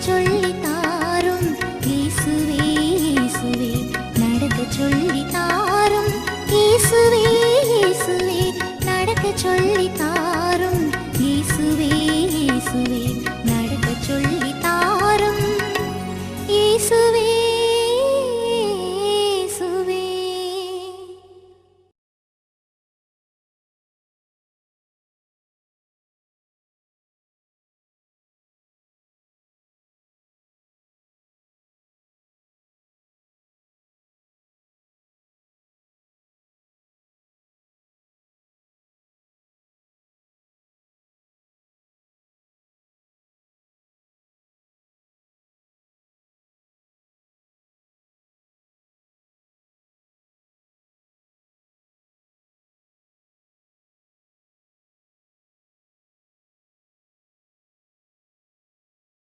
சொல்லி தாரும் இயேசுவே இயேசுவே நடந்து சொல்லி தாரும்